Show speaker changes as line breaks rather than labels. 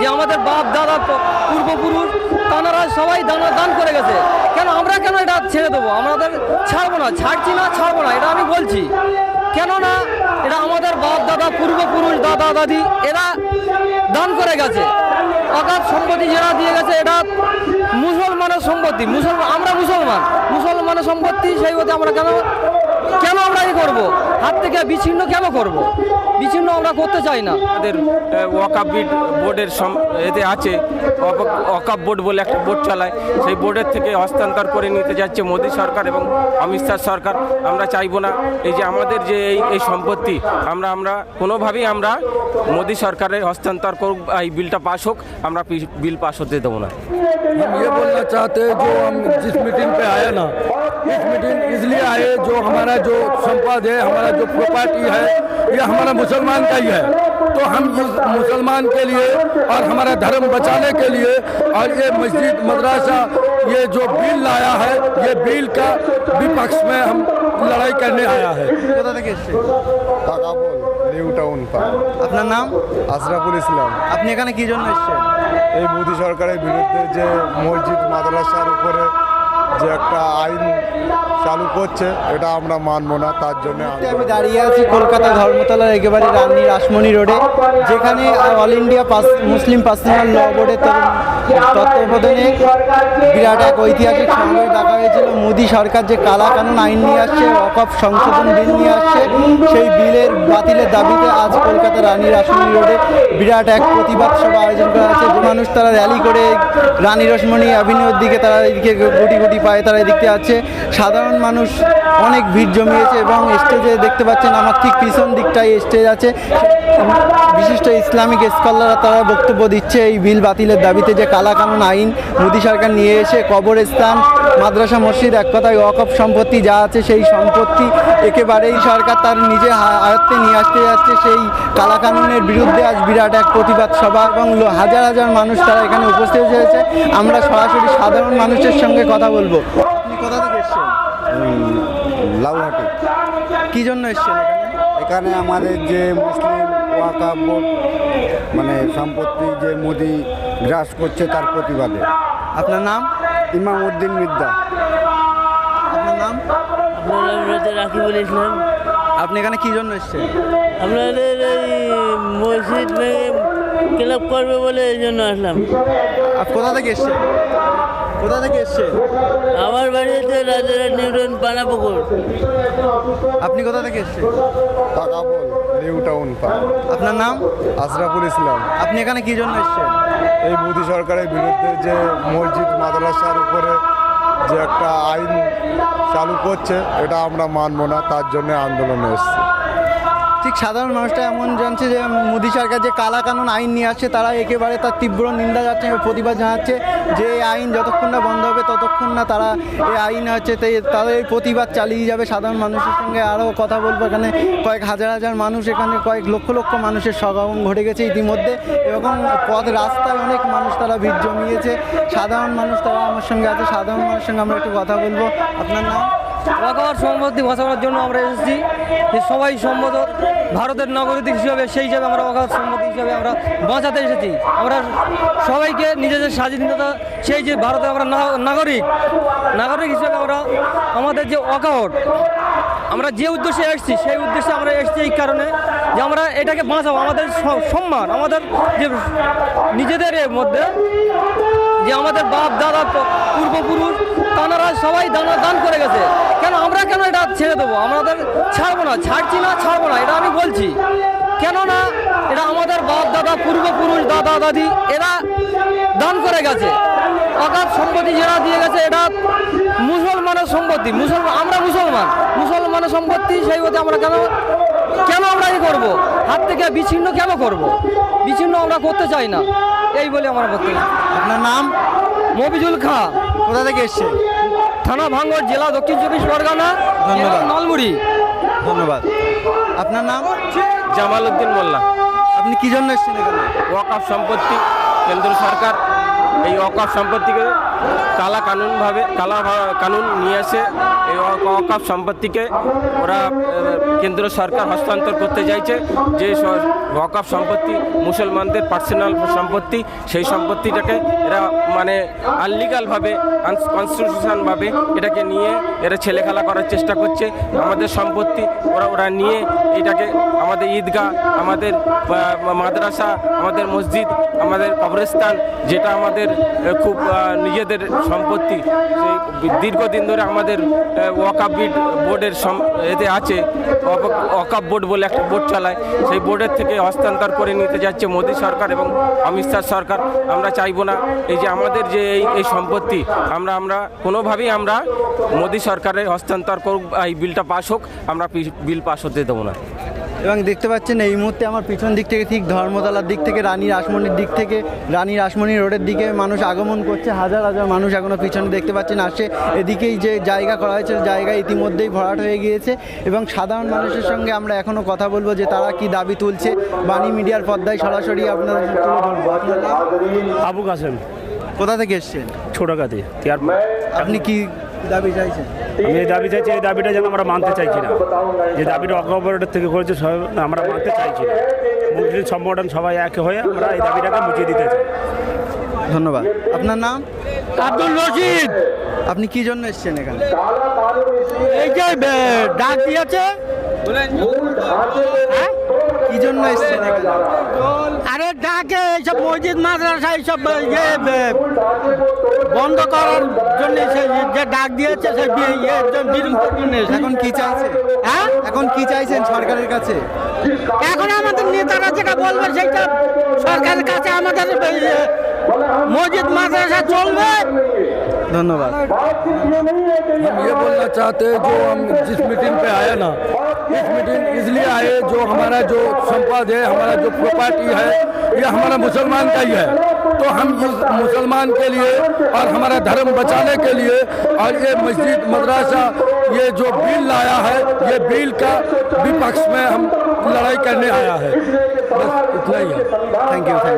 যে আমাদের বাপ, দাদা পূর্বপুরুষ, তানারা সবাই দানা দান করে গেছে। কেন আমরা কেন এটা ছেড়ে দেবো? আমাদের ছাড়বো না, ছাড়ছি না, ছাড়বো না, এটা আমি বলছি। কেননা এটা আমাদের বাপ, দাদা, পূর্বপুরুষ, দাদা, দাদি, এরা দান করে গেছে। অগাধ সম্পত্তি যারা দিয়ে গেছে, এটা মুসলমানের সম্পত্তি। মুসলমান আমরা মুসলমান। মুসলমানের সম্পত্তি সেই মধ্যে আমরা কেন কেন আমরা এই করব? হাত থেকে বিচ্ছিন্ন কেন করব? বিচ্ছিন্ন আমরা করতে চাই না।
আমাদের ওয়াকাপ বোর্ডের এতে আছে। ওয়াকাপ বোর্ড বলে একটা বোর্ড চালায়। সেই বোর্ডের থেকে হস্তান্তর করে নিতে যাচ্ছে মোদী সরকার এবং অমিত শাহ সরকার। আমরা চাইব না। এই যে আমাদের যে এই এই সম্পত্তি, আমরা আমরা কোনোভাবেই আমরা মোদী সরকারের হস্তান্তর করুক এই বিলটা পাস হোক আমরা পি- বিল পাস হতে দেবো না
हम ये बोलना चाहते हैं जो हम जिस मीटिंग पे आए ना इस मीटिंग इसलिए आए जो हमारा जो संपद है हमारा जो प्रॉपर्टी है ये हमारा मुसलमान का ही है तो हम इस मुसलमान के लिए और हमारा धर्म बचाने के लिए और ये मस्जिद मदरसा ये जो बिल लाया है ये बिल का विपक्ष में हम लड़ाई करने आया है
কোথা থেকে এসছে
টাকাবল নিউ টাউন পার্ক
আপনার নাম
আশরাফুল ইসলাম
আপনি এখানে কি জন্য এসছেন
এই মোদী সরকারের বিরুদ্ধে যে মসজিদ মাদ্রাসার উপরে যে একটা আইন চালু করছে এটা আমরা মানবো না তার জন্য
আমি দাঁড়িয়ে আছি কলকাতা ধর্মতলার একেবারে রানী রাসমণি রোডে যেখানে all India pass Muslim personal law বোর্ডের তত্ত্বাবধানে বিরাট এক ঐতিহাসিক সংগ্রহ ডাকা হয়েছিল। মোদী সরকার যে কালা কানুন আইন নিয়ে আসছে অকপ সংশোধন বিল নিয়ে আসছে, সেই বিলের বাতিলের দাবিতে আজ কলকাতা রানী রাসমণি রোডে বিরাট এক প্রতিবাদ সভা আয়োজন করা হয়েছে। যে মানুষ তারা র্যালি করে রানী রসমণি অভিনয়ের দিকে তারা এদিকে গুটি গুটি পায়ে তারা এদিকে আছে সাধারণ মানুষ অনেক ভিড় জমিয়েছে এবং স্টেজে দেখতে পাচ্ছেন আমার ঠিক পিছন দিকটাই স্টেজ আছে। বিশিষ্ট ইসলামিক স্কলাররা তারা বক্তব্য দিচ্ছে এই বিল বাতিলের দাবিতে যে কালাকানুন আইন মোদী সরকার নিয়ে এসে কবরস্থান, মাদ্রাসা, মসজিদ এক কথায় অকপ সম্পত্তি যা আছে সেই সম্পত্তি একেবারেই সরকার তার নিজে আয়ত্তে নিয়ে আসতে যাচ্ছে। সেই কালা কানুনের বিরুদ্ধে আজ বিরাট এক প্রতিবাদ সভা এবং হাজার হাজার মানুষ তারা এখানে উপস্থিত হয়েছে। আমরা সরাসরি সাধারণ মানুষের সঙ্গে কথা বলব। আপনি কোথা থেকে
লাউহাটি
কি জন্য এসছেন এখানে?
আমাদের যে মুসলিম ওয়াকা বোর্ড মানে সম্পত্তি যে মোদি গ্রাস করছে তার প্রতিবাদে।
আপনার নাম?
ইমাম উদ্দিন মিদ্দা।
আপনার নাম?
আপনারা রাকিবুল ইসলাম
আপনি এখানে কি জন্য এসছেন?
আপনাদের এই মসজিদ ভেঙে ক্লাব করবে বলে এই জন্য আসলাম।
কোথা থেকে এসছেন? কোথা থেকে এসছেন
আমার বাড়িতে রাজারহাট নিউটন পানাপুকুর
আপনি কোথা থেকে এসছেন?
টাকাবল নিউ টাউন
আপনার নাম?
আশরাফুল ইসলাম।
আপনি এখানে কি জন্য এসছেন?
এই মোদী সরকারের বিরুদ্ধে যে মসজিদ মাদ্রাসার উপরে যে একটা আইন চালু করছে এটা আমরা মানবো না তার জন্য আন্দোলনে এসেছি।
ঠিক সাধারণ মানুষটা এমন জানছে যে মোদী সরকার যে কালা কানুন আইন নিয়ে আসছে, তারা একেবারে তার তীব্র নিন্দা যাচ্ছে প্রতিবাদ জানাচ্ছে যে এই আইন যতক্ষণ না বন্ধ হবে, ততক্ষণ না তারা এই আইন হচ্ছে তাই তাদের এই প্রতিবাদ চালিয়ে যাবে। সাধারণ মানুষের সঙ্গে আরও কথা বলব এখানে। কয়েক হাজার হাজার মানুষ এখানে, কয়েক লক্ষ লক্ষ মানুষের সমাগম ঘটে গেছে ইতিমধ্যে, এবং পথ রাস্তায় অনেক মানুষ তারা ভিড় জমিয়েছে। সাধারণ মানুষ তারা আমার সঙ্গে আছে, সাধারণ মানুষের সঙ্গে আমরা একটু কথা বলব। আপনার নাম?
ওয়াকার সম্পত্তি বাঁচানোর জন্য আমরা এসেছি। যে সবাই সম্মত, ভারতের নাগরিক হিসাবে সেই হিসাবে আমরা ওয়াকার সম্মতি হিসাবে আমরা বাঁচাতে এসেছি। আমরা সবাইকে নিজেদের স্বাধীনতা, সেই যে ভারতে আমরা নাগরিক নাগরিক হিসাবে আমরা আমাদের যে ওয়াকাউট আমরা যে উদ্দেশ্যে এসেছি, সেই উদ্দেশ্যে আমরা এসেছি এই কারণে যে আমরা এটাকে বাঁচাবো। আমাদের সম্মান, আমাদের যে নিজেদের মধ্যে, যে আমাদের বাপ, দাদা, পূর্বপুরুষ, তানারা সবাই দান দান করে গেছে। আমরা কেন এটা ছেড়ে দেবো? আমাদের ছাড়বো না ছাড়ছি না ছাড়বো না এটা আমি বলছি। কেননা এটা আমাদের বাপ দাদা পূর্বপুরুষ দাদা দাদি এরা দান করে গেছে। অগাধ সম্পত্তি যারা দিয়ে গেছে এটা মুসলমানের সম্পত্তি। মুসলমান আমরা মুসলমান। মুসলমানের সম্পত্তি সেই মধ্যে আমরা কেন কেন আমরা এই করব? হাত থেকে বিচ্ছিন্ন কেন করব? বিচ্ছিন্ন আমরা করতে চাই না। এই বলে আমার বক্তব্য।
আপনার নাম?
মফিজুল খা।
কোথা থেকে এসছেন?
থানা ভাঙ্গর জেলা দক্ষিণ চব্বিশ পরগনা
ধন্যবাদ।
নলমুড়ি।
ধন্যবাদ। আপনার নাম?
জামাল উদ্দিন মোল্লা।
আপনি কি জন্য এসেছেন এখানে?
ওয়াকাফ সম্পত্তি কেন্দ্র সরকার। এই ওয়াকাফ সম্পত্তিকে কালা কানুনভাবে কালা ভা- কানুন নিয়ে এসে এই অকাপ সম্পত্তিকে ওরা কেন্দ্র সরকার হস্তান্তর করতে চাইছে। যে ওয়াকাপ সম্পত্তি, মুসলমানদের পার্সোনাল সম্পত্তি, সেই সম্পত্তিটাকে এরা মানে আনলিগালভাবে কনস্টিটিউশনভাবে এটাকে নিয়ে এরা ছেলেখেলা করার চেষ্টা করছে। আমাদের সম্পত্তি ওরা ওরা নিয়ে এটাকে আমাদের ঈদগাহ, আমাদের মাদ্রাসা, আমাদের মসজিদ, আমাদের কবরস্থান, যেটা আমাদের খুব নিজেদের সম্পত্তি। দীর্ঘদিন ধরে আমাদের ওয়াকাপ বোর্ডের এতে আছে। ওয়াকাপ বোর্ড বলে একটা বোর্ড চালায়। সেই বোর্ডের থেকে হস্তান্তর করে নিতে যাচ্ছে মোদী সরকার এবং অমিত শাহ সরকার। আমরা চাইব না এই যে আমাদের যে এই সম্পত্তি, আমরা আমরা কোনোভাবেই আমরা মোদী সরকারের হস্তান্তর করুক এই বিলটা পাস হোক আমরা পি- বিল পাস হতে দেবো না।
এবং দেখতে পাচ্ছেন এই মুহূর্তে আমার পিছন দিক থেকে ঠিক ধর্মতলার দিক থেকে রানী রাসমণির দিক থেকে রানী রাসমণি রোডের দিকে মানুষ আগমন করছে হাজার হাজার মানুষ এখনও পিছনে দেখতে পাচ্ছেন আসে এদিকেই যে জায়গা করা হয়েছে জায়গা ইতিমধ্যেই ভরাট হয়ে গিয়েছে। এবং সাধারণ মানুষের সঙ্গে আমরা এখনও কথা বলব যে তারা কি দাবি তুলছে। বাণী মিডিয়ার পর্দায় সরাসরি আপনাদের আপনার
আবু কাসেম।
কোথা থেকে এসছেন?
ছোটকাতে
আপনি কি দাবি চাইছেন
আমি এই দাবি চাইছি এই দাবিটা যেন আমরা মানতে চাইছি না। যে দাবিটা অকবরেটের থেকে করেছে সব- আমরা মানতে চাইছি না। মুসলিম সংগঠন সবাই এক হয়ে আমরা এই দাবিটাকে মুছিয়ে দিতে চাই।
ধন্যবাদ। আপনার নাম?
আব্দুল রশিদ।
আপনি কি জন্য এসছেন এখানে?
এই যে ডাক দিয়েছে।
কি জন্য এসছেন
আরে ডাকে এইসব মসজিদ মাদ্রাসা এইসব ইয়ে বন্ধ করার জন্য যে ডাক দিয়েছে সে বি- ইয়ের জন্য।
এখন কি চাইছেন
হ্যাঁ?
এখন কি চাইছেন সরকারের কাছে?
এখন আমাদের নেতারা যেটা বলবে সেটা সরকারের কাছে আমাদের ইয়ে, মসজিদ মাদ্রাসা চলবে।
धन्यवाद।
हम ये बोलना चाहते हैं जो हम जिस मीटिंग पे आए ना इस मीटिंग इसलिए आए जो हमारा जो संपद है हमारा जो प्रॉपर्टी है ये हमारा मुसलमान का ही है। तो हम इस मुसलमान के लिए और हमारा धर्म बचाने के लिए और ये मस्जिद मदरसा ये जो बिल लाया है ये बिल का विपक्ष में हम लड़ाई करने आया है। बस इतना ही है।
Thank you thank you